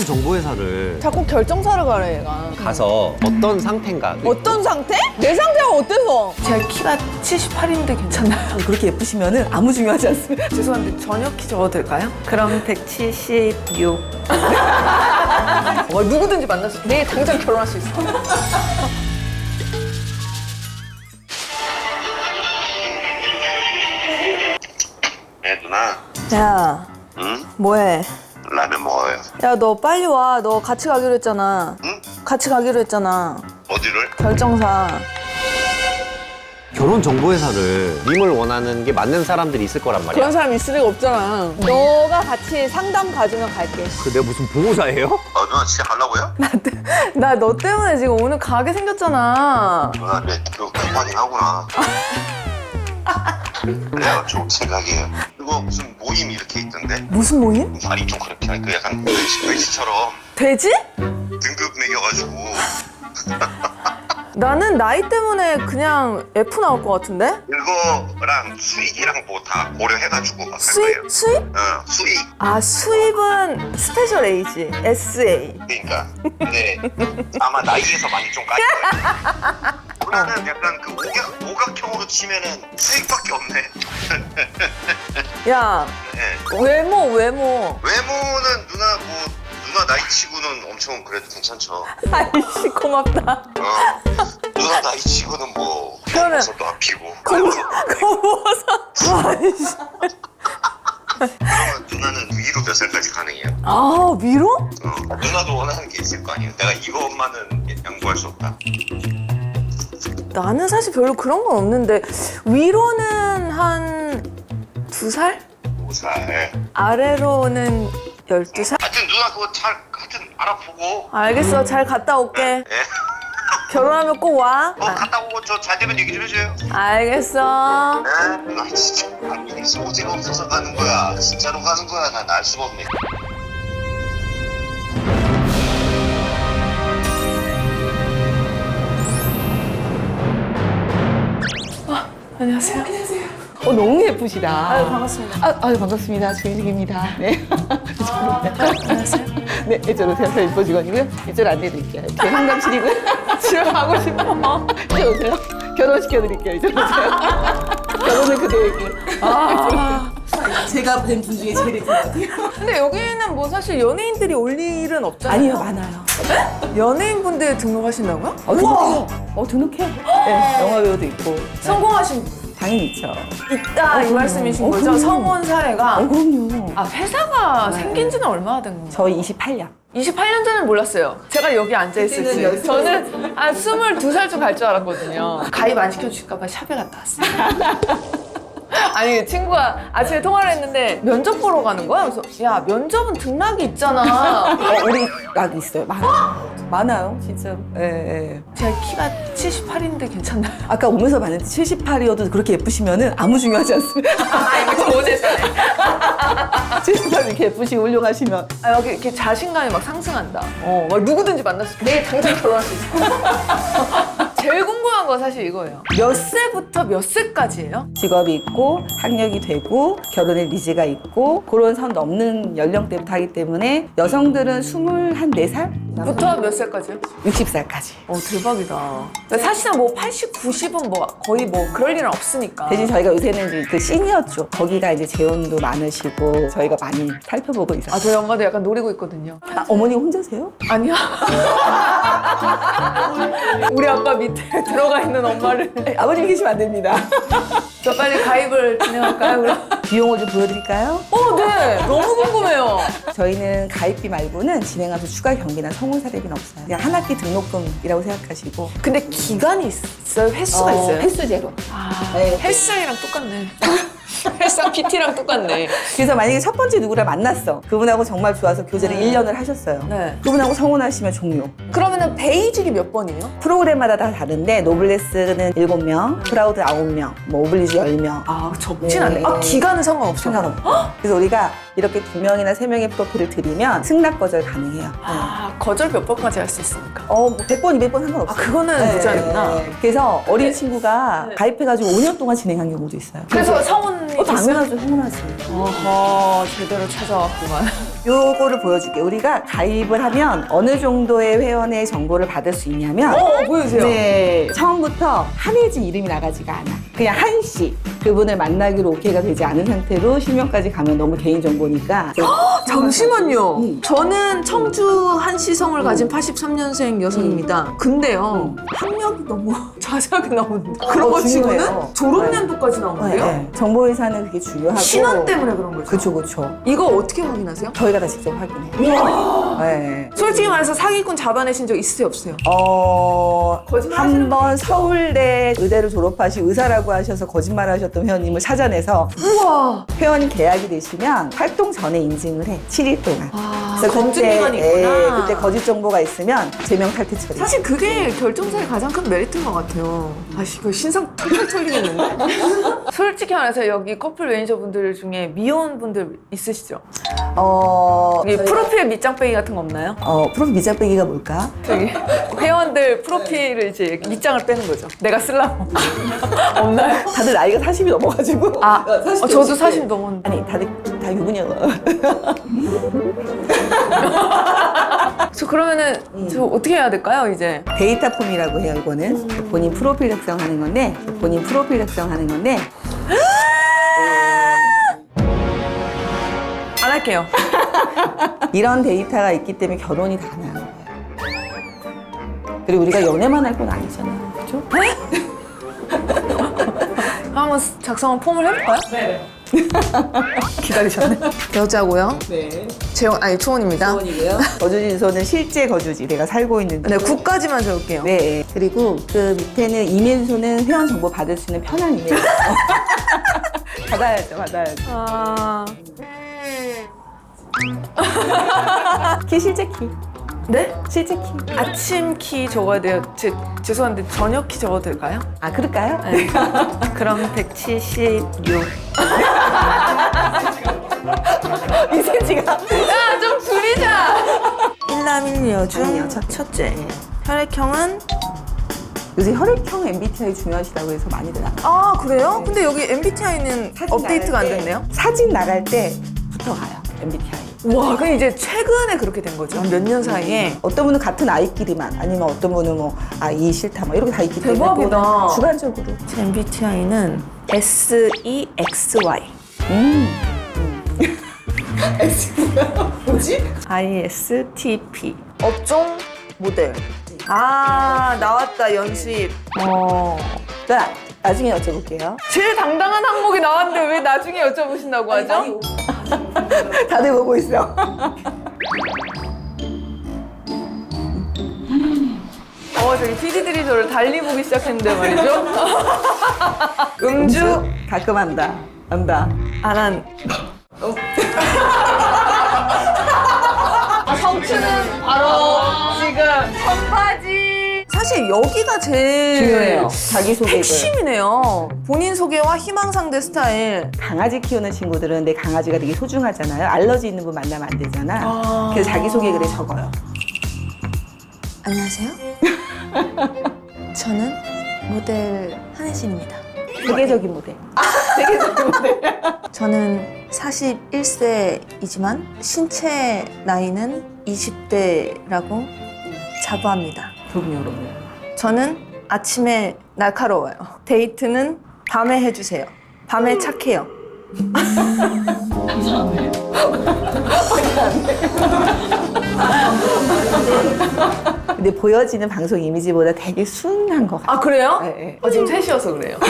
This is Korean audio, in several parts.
결혼 정보 회사를 자꾸 결정사를 가래 얘가. 가서 어떤 상태인가 어떤 상태? 내 상태가 어때서? 제가 키가 78인데 괜찮나요? 그렇게 예쁘시면은 아무 중요하지 않습니다. 죄송한데 저녁 키 적어도 될까요? 그럼 176. 어, 누구든지 만날 수 있어. 내일 당장 결혼할 수 있어. 네 누나 야, 응? 뭐해? 라면 먹어요 야, 너 빨리 와. 너 같이 가기로 했잖아. 응? 같이 가기로 했잖아. 어디를? 결정사. 결혼 정보 회사를 님을 원하는 게 맞는 사람들이 있을 거란 말이야 그런 사람 있을 리가 없잖아. 너가 같이 상담 가주면 갈게. 그 내가 무슨 보호자예요? 어 누나 진짜 가려고요? 나 너 때문에 지금 오늘 가게 생겼잖아. 누나 내 그거 많이 하구나 그래요 좋은 생각이에요 그리고 무슨 모임 이렇게 있던데 무슨 모임? 말이 좀 그렇게 하그 약간 외식, 외식처럼 돼지? 등급 매겨가지고 나는 나이 때문에 그냥 F 나올 것 같은데? 그거랑 수익이랑 뭐 다 고려해가지고 할 거예요 수입? 수입? 어 수익 아, 수입은 스페셜 에이지. SA. 그러니까 근데 아마 나이에서 많이 좀 까일 거예요 누나는 약간 그 오각, 오각형으로 치면은 수익밖에 없네 야, 네. 외모, 외모. 외모는 누나 뭐 누나 나이 치고는 엄청 그래도 괜찮죠. 아이씨, 고맙다. 어. 누나 나이 치고는 뭐 그러면- 버섯도 안 피고. 고마워서. 아이씨. 그러면 누나는 위로 몇 살까지 가능해요? 아, 위로? 어. 누나도 원하는 게 있을 거 아니에요. 내가 이것만은 양보할 수 없다. 나는 사실 별로 그런 건 없는데, 위로는 한 두 살? 5살. 아래로는 12살? 하여튼 누나 그거 잘 하여튼 알아보고. 알겠어. 잘 갔다 올게. 예. 결혼하면 꼭 와. 어 갔다 오고 저 잘 되면 얘기 좀 해줘요. 알겠어. 네. 누나 진짜 아니 소재가 없어서 가는 거야. 진짜로 가는 거야. 난 알 수가 없네. 안녕하세요. 어, 너무 예쁘시다. 아유, 반갑습니다. 아, 아유, 반갑습니다. 조인식입니다. 네. 안녕하세요. 네, 이쪽으로. 저 일보 직원이고요. 이쪽으로 안내해 드릴게요. 이렇게 상담실이고요. 집에 가고 싶어. 이쪽으로 오세요. 결혼시켜 드릴게요. 이쪽으로 오세요. 결혼은 그대에게. 아, 제가 뵌 분 중에 제일 예쁜 것 같아요. 근데 여기는 뭐 사실 연예인들이 올 일은 없잖아요. 아니요, 많아요. 연예인분들 등록하신다고요? 어, 등록해요. 어, 등록해. 네, 영화 배우도 있고. 성공하신 당연히 있죠. 있다 이 그럼요. 말씀이신 어, 거죠? 그럼요. 성원 사례가. 어, 그럼요. 아 회사가 생긴 지는 얼마나 된 건가요? 저희 28년. 28년 전엔 몰랐어요. 제가 여기 앉아 있을지. 저는 한 22살쯤 갈 줄 알았거든요. 가입 안 시켜주실까봐 샵에 갔다 왔어요. 아니 친구가 아침에 통화를 했는데 면접 보러 가는 거야. 그래서 야 면접은 등락이 있잖아. 어, 우리 락 있어요. 많아요. 많아요, 진짜로. 예, 예. 제가 키가 78인데 괜찮나요? 아까 오면서 봤는데 78이어도 그렇게 예쁘시면은 아무 중요하지 않습니다. 아 이거 좀 오졌어요. 78 이렇게 예쁘시고 훌륭하시면 아, 여기 이렇게 자신감이 막 상승한다. 어, 막 누구든지 만날 수 있어. 내일 당장 결혼할 수 있어. 제일 궁금한 건 사실 이거예요. 몇 세부터 몇 세까지예요? 직업이 있고 학력이 되고 결혼의 니즈가 있고 그런 선 넘는 연령대부터 하기 때문에 여성들은 24살? 부터 몇 세까지요? 60살까지. 어, 대박이다. 사실상 뭐 80, 90은 뭐 거의 뭐 그럴 일은 없으니까. 대신 저희가 요새는 이제 그 시니어 쪽 거기가 이제 재혼도 많으시고 저희가 많이 살펴보고 있어요. 아, 저희 엄마도 약간 노리고 있거든요. 아, 어머니 혼자세요? 아니야. 우리 아빠 밑에 들어가 있는 엄마를. 네, 아버님 계시면 안 됩니다. 저 빨리 가입을 진행할까요, 그럼? 비용을 좀 보여드릴까요? 어, 네. 너무 궁금해요. 저희는 가입비 말고는 진행하면서 추가 경비나 성원 사례비는 없어요. 그냥 한 학기 등록금이라고 생각하시고 근데 기간이 있어요? 횟수가 있어요? 횟수제로. 아, 네. 헬스장이랑 똑같네. 헬스장 PT랑 똑같네. 그래서 만약에 첫 번째 누구를 만났어. 그분하고 정말 좋아서 교제를 네. 1년을 하셨어요. 네. 그분하고 성혼하시면 종료. 그러면은 베이직이 몇 번이에요? 프로그램마다 다 다른데 노블레스는 7명, 프라우드 9명, 뭐 오블리주 10명. 아, 적진 네. 않네. 아, 기간은 상관없어. 상관없고. 그래서 우리가 이렇게 두 명이나 세 명의 프로필을 드리면 승낙 거절 가능해요. 네. 아, 거절 몇 번까지 할 수 있습니까? 어, 뭐 100번, 200번 상관없어요. 아, 그거는 무제한이구나. 네. 그래서 어린 친구가 네. 가입해가지고 5년 동안 진행한 경우도 있어요. 그래서 성원이 어, 당연하죠, 성혼하지. 어허, 제대로 찾아왔구만. 요거를 보여줄게. 우리가 가입을 하면 어느 정도의 회원의 정보를 받을 수 있냐면 어, 보여주세요. 네, 처음부터 한혜진 이름이 나가지가 않아. 그냥 한 씨. 그분을 만나기로 오케이가 되지 않은 상태로 실명까지 가면 너무 개인정보니까. 잠시만요. 음. 저는 청주 한시성을 가진 83년생 여성입니다. 근데요, 학력이 너무 자세하게 나오는데. 그런 어, 거 치고는 중요해요. 졸업연도까지 네, 나오는데요? 네. 정보회사는 그게 중요하고. 신원 때문에 그런 거죠. 그쵸, 그쵸. 이거 어떻게 확인하세요? 저희가 다 직접 확인해요. 네. 솔직히 말해서 사기꾼 잡아내신 적 있으세요, 없어요? 어, 거짓말 한번 서울대 의대를 졸업하시 의사라고 하셔서 거짓말 하셨던 회원님을 찾아내서 우와! 회원 계약이 되시면 활동 전에 인증을 해. 7일 동안. 아, 그래서 검증 그때, 기간이 예, 있구나. 그때 거짓 정보가 있으면 제명 탈퇴 처리. 사실 그게 결정사의 가장 큰 메리트인 것 같아요. 아, 이거 신상 털털 털리겠는데? 솔직히 말해서 여기 커플 매니저분들 중에 미혼분들 있으시죠? 어, 여기 저희가- 프로필 밑장 빼기 같은 거 없나요? 어, 프로필 밑장 빼기가 뭘까? 저기 회원들 프로필을 이제 밑장을 빼는 거죠. 내가 쓰려고. 없나요? 다들 나이가 40이 넘어가지고. 아, 어, 40 어, 저도 넘지. 40 넘었는데. 아니, 다들 다 유부녀. 저 그러면은 저 어떻게 해야 될까요, 이제? 데이터 폼이라고 해요, 이거는. 본인 프로필 작성하는 건데, 본인 프로필 작성하는 건데, 안 할게요. 이런 데이터가 있기 때문에 결혼이 다 가능한 거예요. 그리고 우리가 연애만 할 건 아니잖아요. 그죠? 한번 작성한 폼을 해볼까요? 네. 기다리셨네. 여자고요. 네. 재원 아니 초원입니다. 이고요 거주지소는 실제 거주지, 내가 살고 있는. 네, 국까지만 적을게요. 네. 그리고 그 밑에는 이메일 주소는 회원 정보 받을 수 있는 편한 이메일. 받아야죠, 받아야죠. 아, 키 실제 키. 네? 실제 키. 아침 키 적어야 돼요. 제, 죄송한데 저녁 키 적어도 될까요? 아, 그럴까요? 네. 그럼 176. 2cm가. 야, 좀 줄이자! 일남일녀 중 아니요, 첫째. 네. 혈액형은? 요새 혈액형 MBTI 중요하시다고 해서 많이들 나. 아, 그래요? 근데 여기 MBTI는 업데이트가 안 됐네요? 사진 나갈 때부터 가요, MBTI. 와, 그럼 이제 최근에 그렇게 된 거죠? 몇 년 사이에? 어떤 분은 같은 아이끼리만 아니면 어떤 분은 뭐 아이 싫다 뭐 이렇게 다 있기 때문에 대박이다. 그거는 주관적으로 제 MBTI는 SEXY. 음. 뭐지? ISTP. 업종 모델. 아, 나왔다, 연수입. 어. 그러니까 나중에 여쭤볼게요 제일 당당한 항목이 나왔는데 왜 나중에 여쭤보신다고 하죠? 다들 보고 있어 어, 저기 PD들이 저를 달리 보기 시작했는데 말이죠? 음주 가끔 한다 한다 안 한. 아, 성추는 바로 지금. 사실 여기가 제일 중요해요 자기소개 핵심이네요. 본인 소개와 희망 상대 스타일. 강아지 키우는 친구들은 내 강아지가 되게 소중하잖아요 알러지 있는 분 만나면 안 되잖아 그래서 자기소개 글에 적어요 안녕하세요. 저는 모델 한혜진입니다. 세계적인 모델 저는 41세이지만 신체 나이는 20대라고 자부합니다. 그럼요 여러분 저는 아침에 날카로워요. 데이트는 밤에 해주세요. 밤에 착해요. 근데 보여지는 방송 이미지보다 되게 순한 것 같아요 아 그래요? 네, 네. 어, 지금 3시여서 그래요.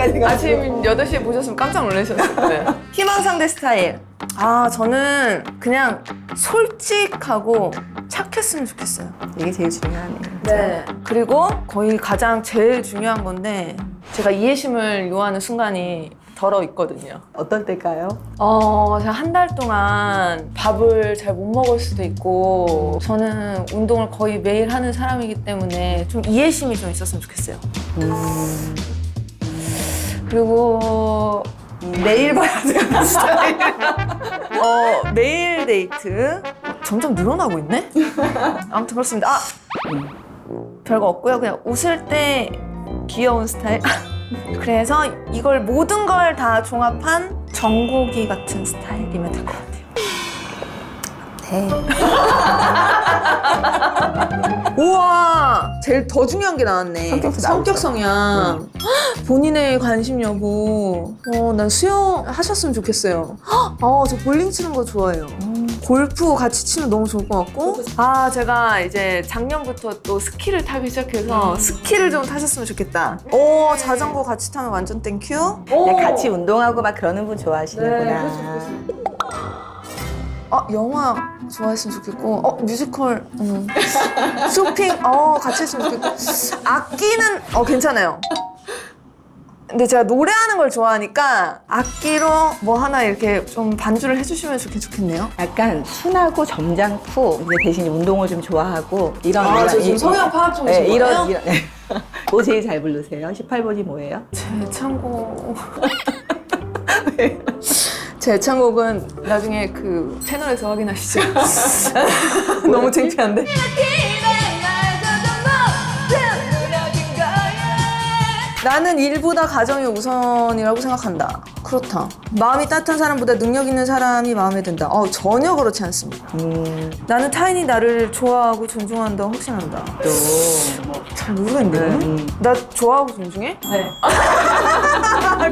가지고. 아침 8시에 보셨으면 깜짝 놀라셨을 거예요. 희망 상대 스타일. 아, 저는 그냥 솔직하고 착 했으면 좋겠어요. 이게 제일 중요하네요 네. 그리고 거의 가장 제일 중요한 건데 제가 이해심을 요하는 순간이 덜어 있거든요. 어떨 때일까요? 어, 제가 한 달 동안 밥을 잘 못 먹을 수도 있고, 저는 운동을 거의 매일 하는 사람이기 때문에 좀 이해심이 좀 있었으면 좋겠어요. 그리고 매일 봐야 되는 스타일. 어, 매일 데이트. 점점 늘어나고 있네? 아무튼 그렇습니다. 아! 별거 없고요. 그냥 웃을 때 귀여운 스타일. 그래서 이걸 모든 걸 다 종합한 정국이 같은 스타일이면 될 것 같아요. 우와 제일 더 중요한 게 나왔네 성격도 성격 나오죠. 성향 본인의 관심 여부 어난 수영 하셨으면 좋겠어요 어저 볼링 치는 거 좋아해요 골프 같이 치면 너무 좋을 것 같고. 아 제가 이제 작년부터 또 스키를 타기 시작해서 스키를 좀 타셨으면 좋겠다. 오 자전거 같이 타면 완전 땡큐. 그냥 같이 운동하고 막 그러는 분 좋아하시는구나. 아 영화 좋아했으면 좋겠고. 어 뮤지컬 음. 쇼핑 어 같이 했으면 좋겠고. 악기는 어 괜찮아요 근데 제가 노래하는 걸 좋아하니까 악기로 뭐 하나 이렇게 좀 반주를 해주시면 좋겠, 좋겠네요. 약간 순하고 점잖고 이제 대신 운동을 좀 좋아하고 이런 이런 이- 파악 좀 네, 이런 이런 뭐 제일 잘 부르세요? 18번이 뭐예요? 제 창곡 제 창곡은 나중에 그 채널에서 확인하시죠. 너무 창피한데 나는 일보다 가정이 우선이라고 생각한다. 그렇다. 마음이 따뜻한 사람보다 능력 있는 사람이 마음에 든다. 어, 전혀 그렇지 않습니다. 음, 나는 타인이 나를 좋아하고 존중한다 확신한다. 또 잘 모르겠네요. 음. 나 좋아하고 존중해? 네.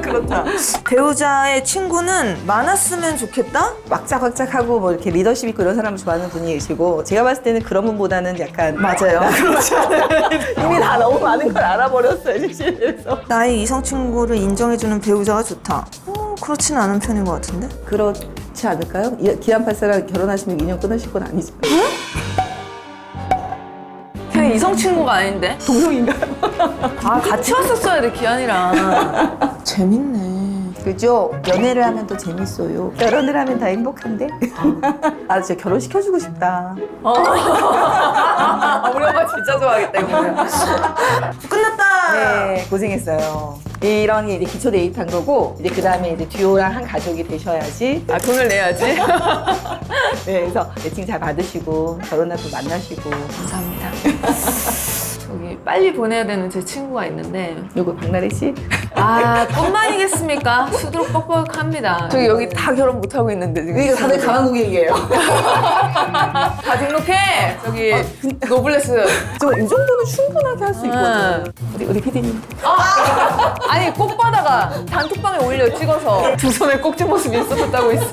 그렇다. 배우자의 친구는 많았으면 좋겠다? 왁짝왁짝하고 뭐 이렇게 리더십 있고 이런 사람을 좋아하는 분이시고 제가 봤을 때는 그런 분보다는 약간 맞아요. 이미 다 너무 많은 걸 알아버렸어요 실실에서 나의 이성 친구를 인정해주는 배우자가 좋다. 어, 그렇지는 않은 편인 것 같은데? 그렇지 않을까요? 이- 기안 팔사랑 결혼하시면 인연 끊으실 건 아니죠 그냥 이성 친구가 아닌데? 동성인가요? 아 같이 왔었어야 돼 기한이랑. 재밌네. 그죠? 연애를 하면 또 재밌어요 결혼을 하면 다 행복한데 아 진짜 결혼 시켜주고 싶다 아, 우리 엄마 진짜 좋아하겠다 이거. 끝났다! 네, 고생했어요. 이런 게 이제 기초 데이트한 거고, 이제 그 다음에 이제 듀오랑 한 가족이 되셔야지. 아 돈을 내야지. 네, 그래서 애칭 잘 받으시고, 결혼하고 만나시고. 감사합니다. 저기 빨리 보내야 되는 제 친구가 있는데 요거 박나래 씨? 아 꿈만이겠습니까? 수두룩 뻑뻑합니다. 저기 여기 다 결혼 못 하고 있는데 지금. 이거 다들 강한국이에요. 다 등록해. 저기 노블레스. 저 이 정도는 충분하게 할 수 있거든. 응. 우리, 우리 피디님. 아니 꼭 받아가 단톡방에 올려 찍어서 두 손에 꼭쥔 모습이 있었다고 있어.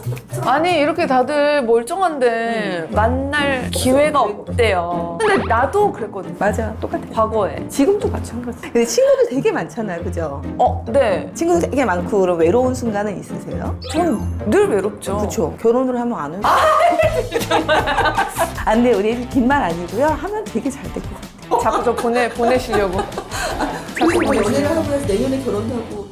아니 이렇게 다들 멀쩡한데 만날 기회가 없대요. 근데 나도 그랬거든. 맞아, 똑같아. 과거에. 지금도 마찬가지. 근데 친구들 되게 많잖아요, 그죠? 어, 네. 친구들 되게 많고, 그럼 외로운 순간은 있으세요? 전 늘 외롭죠. 그렇죠. 결혼을 하면 안 오죠. 안 돼, 우리 빈말 아니고요. 하면 되게 잘 될 것 같아요. 자꾸 저 보내 보내시려고. 자꾸 뭐 연애를 하고 해서 내년에 결혼도 하고